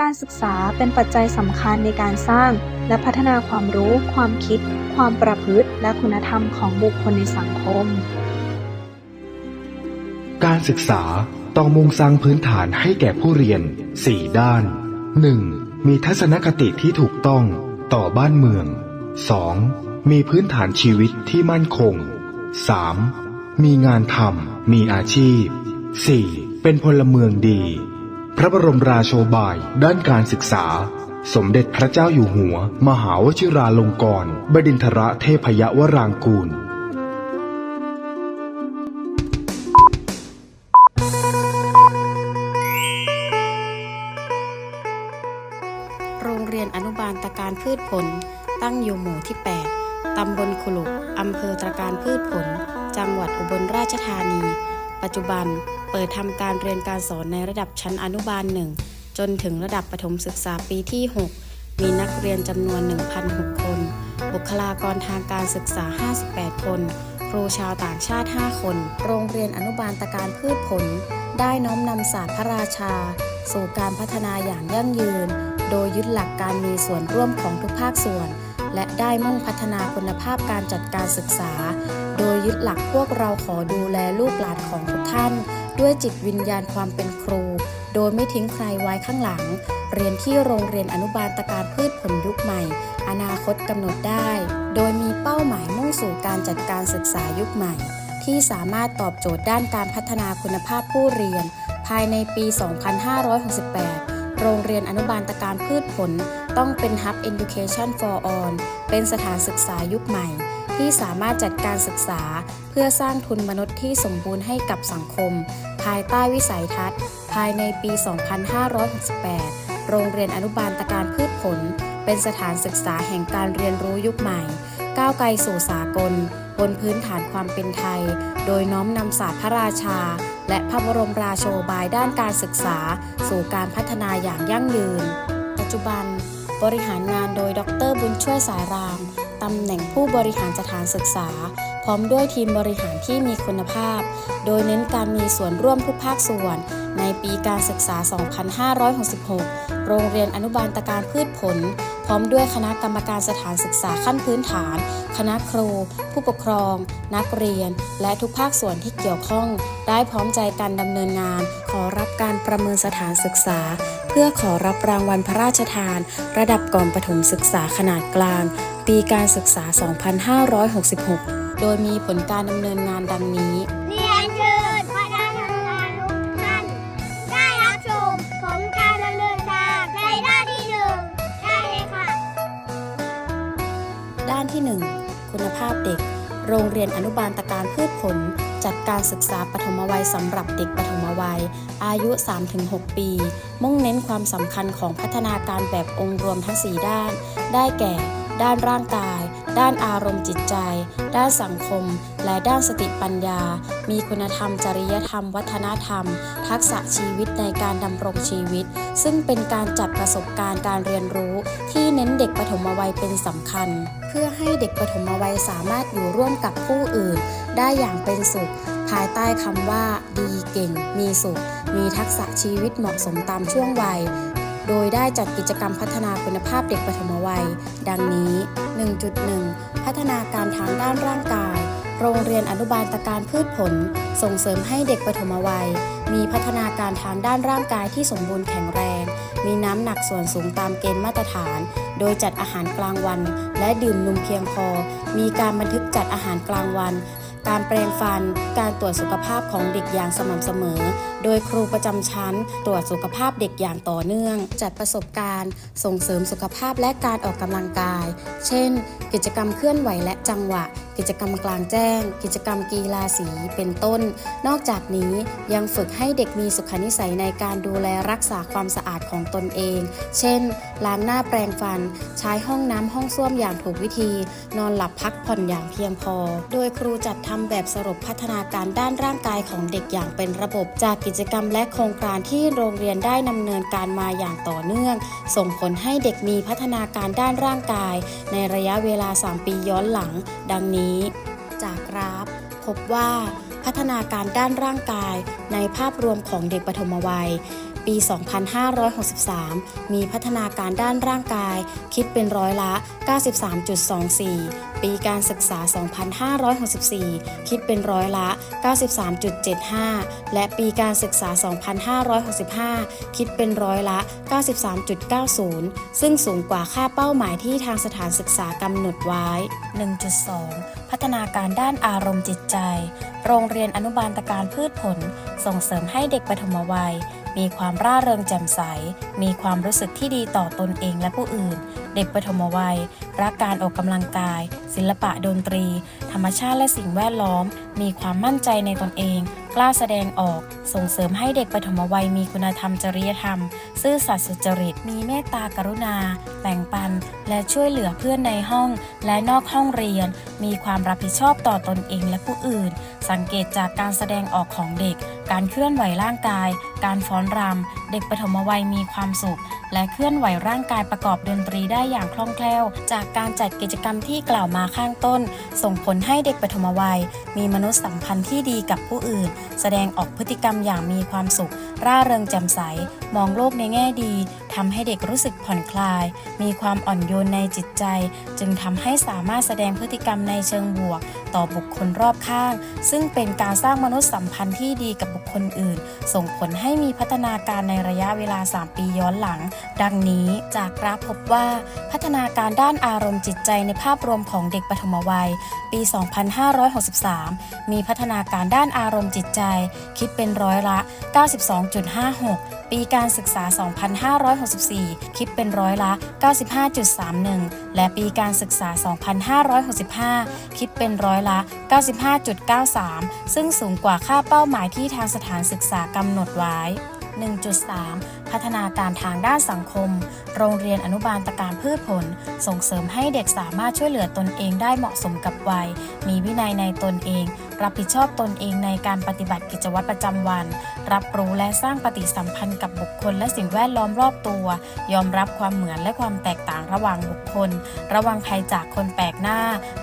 การศึกษาเป็นปัจจัยสำคัญในการสร้าง และพัฒนาความรู้ ความคิด ความประพฤติ และคุณธรรมของบุคคลในสังคม การศึกษาต้องมุ่งสร้างพื้นฐานให้แก่ผู้เรียน 4 ด้าน 1. มีทัศนคติที่ถูกต้องต่อบ้านเมือง 2. มีพื้นฐานชีวิตที่มั่นคง 3. มีงานทำมีอาชีพ 4. เป็นพลเมืองดี พระบรมราโชบาย ด้านการศึกษา สมเด็จพระเจ้าอยู่หัว มหาวชิราลงกรณบดินทรเทพยวรางกูล เรียนการสอนในระดับชั้นอนุบาล1จนถึงระดับประถมศึกษาปีที่ 6 มีนักเรียนจำนวน 1,006 คน บุคลากรทางการศึกษา 58 คน ครูชาวต่างชาติ 5 คน โรงเรียนอนุบาลตะการพืชผล ได้น้อมนำศาสตร์พระราชา สู่การพัฒนาอย่างยั่งยืน โดยยึดหลักการมีส่วนร่วมของทุกภาคส่วน และได้มุ่งพัฒนาคุณภาพการจัดการศึกษา โดยยึดหลักพวกเราขอดูแลลูกหลานของทุกท่าน ด้วยจิตวิญญาณความเป็นครู โดยไม่ทิ้งใครไว้ข้างหลัง เรียนที่โรงเรียนอนุบาลตะการพืชผลยุคใหม่ อนาคตกำหนดได้ โดยมีเป้าหมายมุ่งสู่การจัดการศึกษายุคใหม่ ที่สามารถตอบโจทย์ด้านการพัฒนาคุณภาพผู้เรียน ภายในปี 2568โรงเรียนอนุบาลตะการพืชผล ต้องเป็น Hub Education for All เป็นสถานศึกษายุคใหม่ ที่สามารถจัดการศึกษา เพื่อสร้างทุนมนุษย์ที่สมบูรณ์ให้กับสังคม ภายใต้วิสัยทัศน์ ภายในปี 2568 โรงเรียนอนุบาลตะการพืชผล เป็นสถานศึกษาแห่งการเรียนรู้ยุคใหม่ ก้าวไกลสู่สากล บนพื้นฐานความเป็นไทย โดยน้อมนำศาสตร์พระราชา และพระบรมราโชบายด้านการศึกษา สู่การพัฒนาอย่างยั่งยืน ปัจจุบันบริหารงานโดยดรบุญช่วยสายรามำแหน่งผู้บริหารสถานศึกษา พร้อมด้วยทีมบริหารที่มีคุณภาพ โดยเน้นการมีส่วนร่วมทุกภาคส่วน ในปีการศึกษา 2566 โรงเรียนอนุบาลตะการพืชผล พร้อมด้วยคณะกรรมการสถานศึกษาขั้นพื้นฐาน คณะครู ผู้ปกครอง นักเรียน และทุกภาคส่วนที่เกี่ยวข้อง ได้พร้อมใจกันดำเนินงาน ขอรับการประเมินสถานศึกษา เพื่อขอรับรางวัลพระราชทาน ระดับก่อนประถมศึกษาขนาดกลาง ปีการศึกษา 2566 โดยมีผลการดำเนินงานดังนี้เรียนเชิญพระราชทานทุกท่านได้รับชมผลการดำเนินการในด้านที่หนึ่งได้เลยค่ะ ด้านที่ 1 คุณภาพเด็ก โรงเรียนอนุบาลตะการพืชผล จัดการศึกษาปฐมวัยสำหรับเด็กปฐมวัย อายุ 3-6 ปี มุ่งเน้นความสำคัญของพัฒนาการแบบองค์รวมทั้ง 4 ด้าน ได้แก่ ด้านร่างกาย ด้านอารมณ์จิตใจ ด้านสังคม และด้านสติปัญญา มีคุณธรรมจริยธรรม วัฒนธรรม ทักษะชีวิตในการดำรงชีวิต ซึ่งเป็นการจัดประสบการณ์การเรียนรู้ ที่เน้นเด็กปฐมวัยเป็นสำคัญ เพื่อให้เด็กปฐมวัยสามารถอยู่ร่วมกับผู้อื่น ได้อย่างเป็นสุข ภายใต้คำว่า ดีเก่ง มีสุข มีทักษะชีวิตเหมาะสมตามช่วงวัย โดยได้จัดกิจกรรมพัฒนาคุณภาพเด็กปฐมวัย ดังนี้ 1.1 พัฒนาการทางด้านร่างกาย โรงเรียนอนุบาลตะการพืชผล ส่งเสริมให้เด็กปฐมวัย มีพัฒนาการทางด้านร่างกายที่สมบูรณ์แข็งแรง มีน้ำหนักส่วนสูงตามเกณฑ์มาตรฐาน โดยจัดอาหารกลางวัน และดื่มนมเพียงพอ มีการบันทึกจัดอาหารกลางวัน การแปรงฟัน การตรวจสุขภาพของเด็กอย่างสม่ำเสมอ โดยครูประจำชั้น ตรวจสุขภาพเด็กอย่างต่อเนื่อง จัดประสบการณ์ ส่งเสริมสุขภาพและการออกกำลังกาย เช่น กิจกรรมเคลื่อนไหวและจังหวะ กิจกรรมกลางแจ้ง กิจกรรมกีฬาสีเป็นต้น นอกจากนี้ยังฝึกให้เด็กมีสุขนิสัยในการดูแลรักษาความสะอาดของตนเอง เช่น ล้างหน้าแปรงฟัน ใช้ห้องน้ำห้องส้วมอย่างถูกวิธี นอนหลับพักผ่อนอย่างเพียงพอ โดยครูจัดทำแบบสรุปพัฒนาการด้านร่างกายของเด็กอย่างเป็นระบบ จากกิจกรรมและโครงการที่โรงเรียนได้ดำเนินการมาอย่างต่อเนื่อง ส่งผลให้เด็กมีพัฒนาการด้านร่างกาย ในระยะเวลา 3 ปีย้อนหลัง ดังนี้จากกราฟ พบว่าพัฒนาการด้านร่างกายในภาพรวมของเด็กปฐมวัย ปี 2563 มีพัฒนาการด้านร่างกาย คิดเป็นร้อยละ 93.24 ปีการศึกษา 2564 คิดเป็นร้อยละ 93.75 และปีการศึกษา 2565 คิดเป็นร้อยละ 93.90 ซึ่งสูงกว่าค่าเป้าหมายที่ทางสถานศึกษากำหนดไว้ 1.2 พัฒนาการด้านอารมณ์จิตใจ โรงเรียนอนุบาลตการพืชผล ส่งเสริมให้เด็กปฐมวัยมีความร่าเริงแจ่มใส มีความรู้สึกที่ดีต่อตนเองและผู้อื่น เด็กปฐมวัย รักการออกกำลังกาย ศิลปะดนตรี ธรรมชาติและสิ่งแวดล้อม มีความมั่นใจในตนเอง กล้าแสดงออก ส่งเสริมให้เด็กปฐมวัยมีคุณธรรมจริยธรรม ซื่อสัตย์สุจริต มีเมตตากรุณา แบ่งปัน และช่วยเหลือเพื่อนในห้อง และนอกห้องเรียน มีความรับผิดชอบต่อตนเองและผู้อื่น สังเกตจากการแสดงออกของเด็ก การเคลื่อนไหวร่างกาย การฟ้อนรำ เด็กปฐมวัยมีความสุข และเคลื่อนไหวร่างกายประกอบดนตรีได้อย่างคล่องแคล่ว จากการจัดกิจกรรมที่กล่าวมาข้างต้น ส่งผลให้เด็กปฐมวัย มีมนุษยสัมพันธ์ที่ดีกับผู้อื่น แสดงออกพฤติกรรมอย่างมีความสุข ร่าเริงแจ่มใส มองโลกในแง่ดี ทำให้เด็กรู้สึกผ่อนคลาย มีความอ่อนโยนในจิตใจ จึงทำให้สามารถแสดงพฤติกรรมในเชิงบวก ต่อบุคคลรอบข้าง ซึ่งเป็นการสร้างมนุษยสัมพันธ์ที่ดีกับบุคคลอื่น ส่งผลให้มีพัฒนาการในระยะเวลา 3 ปีย้อนหลัง ดังนี้จากกราฟพบว่า พัฒนาการด้านอารมณ์จิตใจในภาพรวมของเด็กปฐมวัย ปี 2563 มีพัฒนาการด้านอารมณ์จิตใจ คิดเป็นร้อยละ 92.56 ปีการศึกษา 256 2564 คิดเป็นร้อยละ 95.31 และปีการศึกษา 2565 คิดเป็นร้อยละ 95.93 ซึ่งสูงกว่าค่าเป้าหมายที่ทางสถานศึกษากำหนดไว้ 1.3พัฒนาการทางด้านสังคม โรงเรียนอนุบาลตะการพืชผล ส่งเสริมให้เด็กสามารถช่วยเหลือตนเองได้เหมาะสมกับวัย มีวินัยในตนเอง รับผิดชอบตนเองในการปฏิบัติกิจวัตรประจำวัน รับรู้และสร้างปฏิสัมพันธ์กับบุคคลและสิ่งแวดล้อมรอบตัว ยอมรับความเหมือนและความแตกต่างระหว่างบุคคล ระวังภัยจากคนแปลกหน้า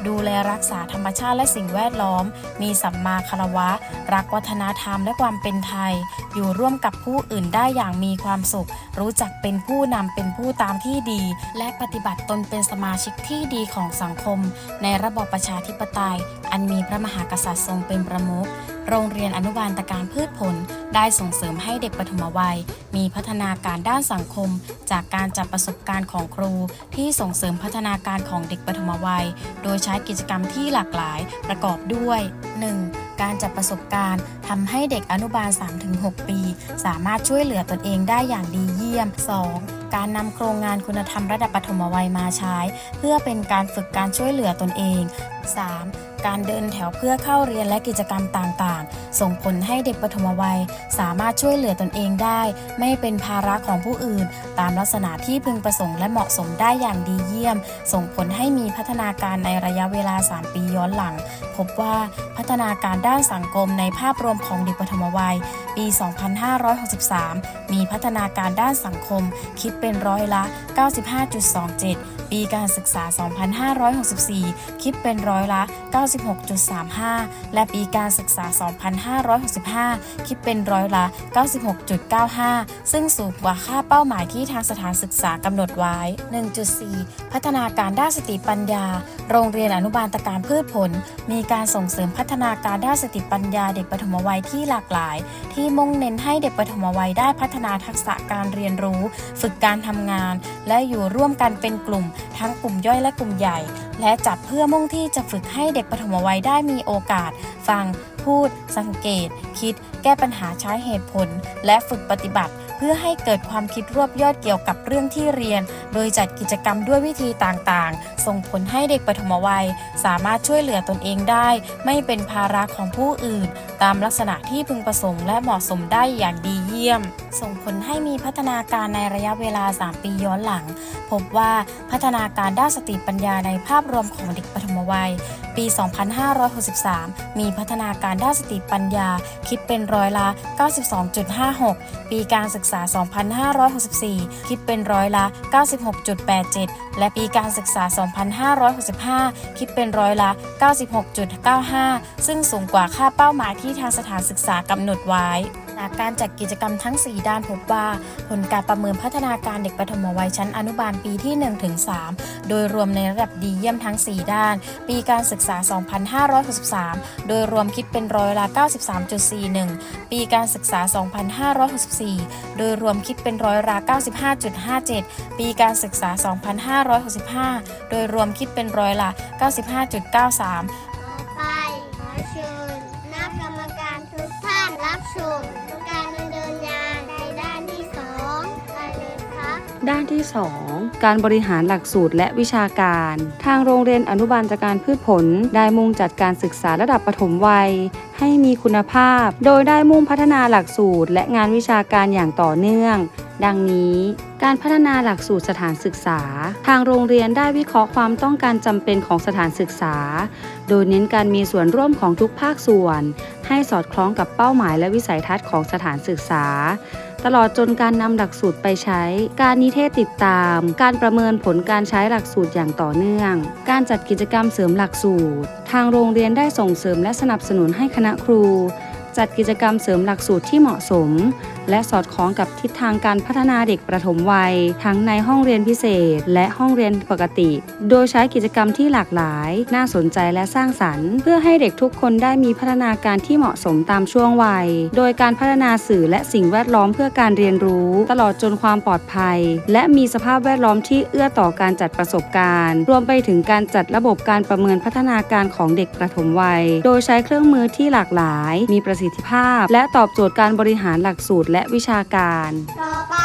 ดูแลรักษาธรรมชาติและสิ่งแวดล้อม มีสัมมาคารวะ รักวัฒนธรรมและความเป็นไทย อยู่ร่วมกับผู้อื่นได้อย่างมีความสุข รู้จักเป็นผู้นำเป็นผู้ตามที่ดี และปฏิบัติตนเป็นสมาชิกที่ดีของสังคม ในระบอบประชาธิปไตย อันมีพระมหากษัตริย์ทรงเป็นประมุขโรงเรียนอนุบาลตะการพืชผล ได้ส่งเสริมให้เด็กปฐมวัย มีพัฒนาการด้านสังคม จากการจัดประสบการณ์ของครู ที่ส่งเสริมพัฒนาการของเด็กปฐมวัย โดยใช้กิจกรรมที่หลากหลายประกอบด้วย 1. การจัดประสบการณ์ทำให้เด็กอนุบาล 3-6 ปี สามารถช่วยเหลือตนเองได้อย่างดีเยี่ยม 2. การนำโครงงานคุณธรรมระดับปฐมวัยมาใช้ เพื่อเป็นการฝึกการช่วยเหลือตนเอง 3. การเดินแถวเพื่อเข้าเรียนและกิจกรรมต่างๆ ส่งผลให้เด็กปฐมวัย สามารถช่วยเหลือตนเองได้ ไม่เป็นภาระของผู้อื่น ตามลักษณะที่พึงประสงค์และเหมาะสมได้อย่างดีเยี่ยม ส่งผลให้มีพัฒนาการในระยะเวลา 3 ปีย้อนหลัง พบว่าพัฒนาการด้านสังคมในภาพรวมของเด็กปฐมวัย ปี 2563 มีพัฒนาการด้านสังคม คิดเป็นร้อยละ 95.27 ปีการศึกษา 2564 คิดเป็นร้อยละ96.35 และปีการศึกษา 2565 คิดเป็นร้อยละ 96.95 ซึ่งสูงกว่าค่าเป้าหมายที่ทางสถานศึกษากำหนดไว้ 1.4 พัฒนาการด้านสติปัญญา โรงเรียนอนุบาลตะการพืชผล มีการส่งเสริมพัฒนาการด้านสติปัญญาเด็กปฐมวัยที่หลากหลาย ที่มุ่งเน้นให้เด็กปฐมวัยได้พัฒนาทักษะการเรียนรู้ ฝึกการทำงาน และอยู่ร่วมกันเป็นกลุ่มทั้งกลุ่มย่อยและกลุ่มใหญ่ และจัดเพื่อมุ่งที่จะฝึกให้เด็กปฐมวัยได้มีโอกาส ฟัง พูด สังเกต คิด แก้ปัญหาใช้เหตุผล และฝึกปฏิบัติ เพื่อให้เกิดความคิดรวบยอดเกี่ยวกับเรื่องที่เรียน โดยจัดกิจกรรมด้วยวิธีต่างๆ ส่งผลให้เด็กปฐมวัย สามารถช่วยเหลือตนเองได้ ไม่เป็นภาระของผู้อื่น ตามลักษณะที่พึงประสงค์และเหมาะสมได้อย่างดีเยี่ยม ส่งผลให้มีพัฒนาการในระยะเวลา 3 ปีย้อนหลัง พบว่าพัฒนาการด้านสติปัญญาในภาพรวมของเด็กปฐมวัย ปี 2563 มีพัฒนาการด้านสติปัญญา คิดเป็นร้อยละ 92.56 ปีการศึกษา 2564 คิดเป็นร้อยละ 96.87 และปีการศึกษา 2565 คิดเป็นร้อยละ 96.95 ซึ่งสูงกว่าค่าเป้าหมายที่ทางสถานศึกษากำหนดไว้ จากการจัดกิจกรรมทั้ง 4 ด้านพบว่า ผลการประเมินพัฒนาการเด็กปฐมวัยชั้นอนุบาลปีที่ 1-3 โดยรวมในระดับดีเยี่ยมทั้ง 4 ด้าน ปีการศึกษา 2563 โดยรวมคิดเป็นร้อยละ 93.41 ปีการศึกษา 2564 โดยรวมคิดเป็นร้อยละ 95.57 ปีการศึกษา 2565 โดยรวมคิดเป็นร้อยละ 95.93 ด้านที่ 2 การบริหารหลักสูตรและวิชาการ ทางโรงเรียนอนุบาลจากการพืชผล ได้มุ่งจัดการศึกษาระดับปฐมวัย ให้มีคุณภาพ โดยได้มุ่งพัฒนาหลักสูตร และงานวิชาการอย่างต่อเนื่อง ดังนี้การพัฒนาหลักสูตรสถานศึกษา ทางโรงเรียนได้วิเคราะห์ความต้องการจำเป็นของสถานศึกษา โดยเน้นการมีส่วนร่วมของทุกภาคส่วน ให้สอดคล้องกับเป้าหมายและวิสัยทัศน์ของสถานศึกษา ตลอดจนการนำหลักสูตรไปใช้ การนิเทศติดตาม การประเมินผลการใช้หลักสูตรอย่างต่อเนื่อง การจัดกิจกรรมเสริมหลักสูตร ทางโรงเรียนได้ส่งเสริมและสนับสนุนให้คณะครู จัดกิจกรรมเสริมหลักสูตรที่เหมาะสม และสอดคล้องกับทิศทางการพัฒนาเด็กประถมวัย ทั้งในห้องเรียนพิเศษ และห้องเรียนปกติ โดยใช้กิจกรรมที่หลากหลาย น่าสนใจและสร้างสรรค์ เพื่อให้เด็กทุกคนได้มีพัฒนาการที่เหมาะสมตามช่วงวัย โดยการพัฒนาสื่อและสิ่งแวดล้อมเพื่อการเรียนรู้ ตลอดจนความปลอดภัย และมีสภาพแวดล้อมที่เอื้อต่อการจัดประสบการณ์ รวมไปถึงการจัดระบบการประเมินพัฒนาการของเด็กประถมวัย โดยใช้เครื่องมือที่หลากหลาย มีประสิทธิภาพ และตอบโจทย์การบริหารหลักสูตรและวิชาการ ต่อไป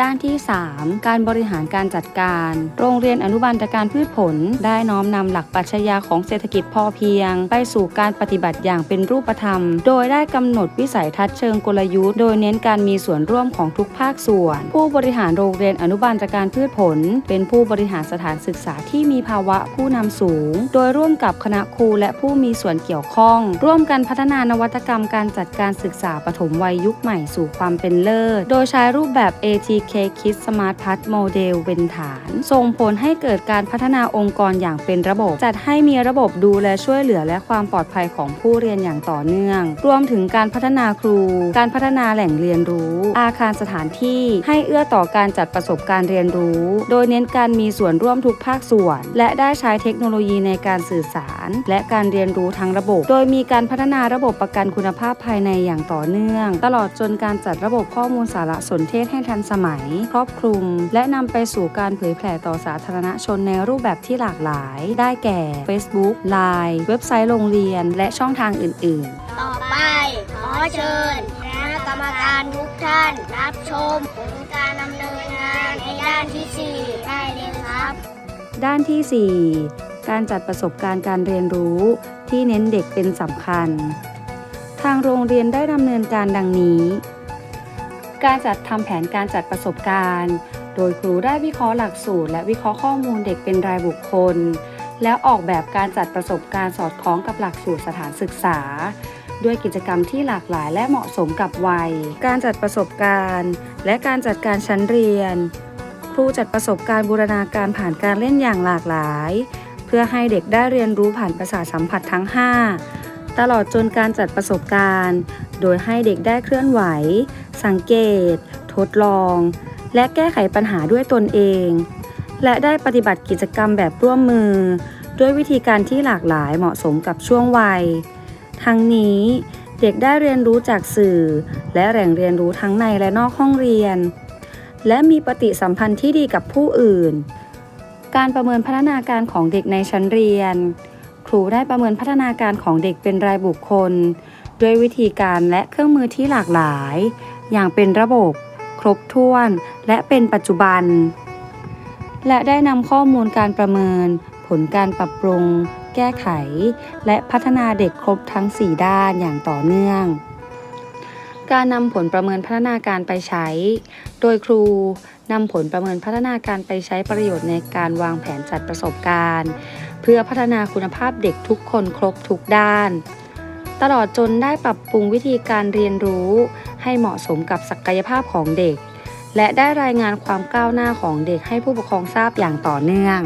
ด้านที่ 3 การบริหารการจัดการ โรงเรียนอนุบาลตการพืชผล ได้น้อมนำหลักปรัชญาของเศรษฐกิจพอเพียง ไปสู่การปฏิบัติอย่างเป็นรูปธรรม โดยได้กำหนดวิสัยทัศน์เชิงกลยุทธ์ โดยเน้นการมีส่วนร่วมของทุกภาคส่วน ผู้บริหารโรงเรียนอนุบาลตการพืชผล เป็นผู้บริหารสถานศึกษาที่มีภาวะผู้นำสูง โดยร่วมกับคณะครูและผู้มีส่วนเกี่ยวข้อง ร่วมกันพัฒนานวัตกรรมการจัดการศึกษาปฐมวัยยุคใหม่สู่ความเป็นเลิศ โดยใช้รูปแบบ AT ATK Kids Smart p a t Model เป็นฐาน ส่งผลให้เกิดการพัฒนาองค์กรอย่างเป็นระบบ จัดให้มีระบบดูแลช่วยเหลือและความปลอดภัยของผู้เรียนอย่างต่อเนื่อง รวมถึงการพัฒนาครู การพัฒนาแหล่งเรียนรู้ อาคารสถานที่ให้เอื้อต่อการจัดประสบการณ์เรียนรู้ โดยเน้นการมีส่วนร่วมทุกภาคส่วน และได้ใช้เทคโนโลยีในการสื่อสาร และการเรียนรู้ทั้งระบบ โดยมีการพัฒนาระบบประกันคุณภาพภายในอย่างต่อเนื่อง ตลอดจนการจัดระบบข้อมูลสารสนเทศให้ทันสมัยครอบคลุม และนำไปสู่การเผยแผ่ต่อสาธารณชนในรูปแบบที่หลากหลาย ได้แก่ Facebook Line เว็บไซต์โรงเรียน และช่องทางอื่น ๆ ต่อไป ขอเชิญคณะกรรมการทุกท่าน รับชมผลการดำเนินงานในด้านที่สี่ได้เลยครับ ด้านที่ 4 การจัดประสบการณ์การเรียนรู้ที่เน้นเด็กเป็นสำคัญ ทางโรงเรียนได้ดำเนินการดังนี้ การจัดทำแผนการจัดประสบการณ์ โดยครูได้วิเคราะห์หลักสูตร และวิเคราะห์ข้อมูลเด็กเป็นรายบุคคล แล้วออกแบบการจัดประสบการณ์สอดคล้องกับหลักสูตรสถานศึกษา ด้วยกิจกรรมที่หลากหลายและเหมาะสมกับวัย การจัดประสบการณ์ และการจัดการชั้นเรียน ครูจัดประสบการณ์บูรณาการผ่านการเล่นอย่างหลากหลาย เพื่อให้เด็กได้เรียนรู้ผ่านประสาทสัมผัสทั้ง 5 ตลอดจนการจัดประสบการณ์ โดยให้เด็กได้เคลื่อนไหว สังเกต ทดลอง และแก้ไขปัญหาด้วยตนเอง และได้ปฏิบัติกิจกรรมแบบร่วมมือ ด้วยวิธีการที่หลากหลายเหมาะสมกับช่วงวัย ทั้งนี้เด็กได้เรียนรู้จากสื่อ และแหล่งเรียนรู้ทั้งในและนอกห้องเรียน และมีปฏิสัมพันธ์ที่ดีกับผู้อื่น การประเมินพัฒนาการของเด็กในชั้นเรียน ครูได้ประเมินพัฒนาการของเด็กเป็นรายบุคคล ด้วยวิธีการและเครื่องมือที่หลากหลาย อย่างเป็นระบบ ครบถ้วน และเป็นปัจจุบัน และได้นำข้อมูลการประเมิน ผลการปรับปรุง แก้ไข และพัฒนาเด็กครบทั้ง 4 ด้านอย่างต่อเนื่องการนำผลประเมินพัฒนาการไปใช้ โดยครู นำผลประเมินพัฒนาการไปใช้ประโยชน์ในการวางแผนจัดประสบการณ์ เพื่อพัฒนาคุณภาพเด็กทุกคนครบทุกด้าน ตลอดจนได้ปรับปรุงวิธีการเรียนรู้ ให้เหมาะสมกับศักยภาพของเด็ก และได้รายงานความก้าวหน้าของเด็กให้ผู้ปกครองทราบอย่างต่อเนื่อง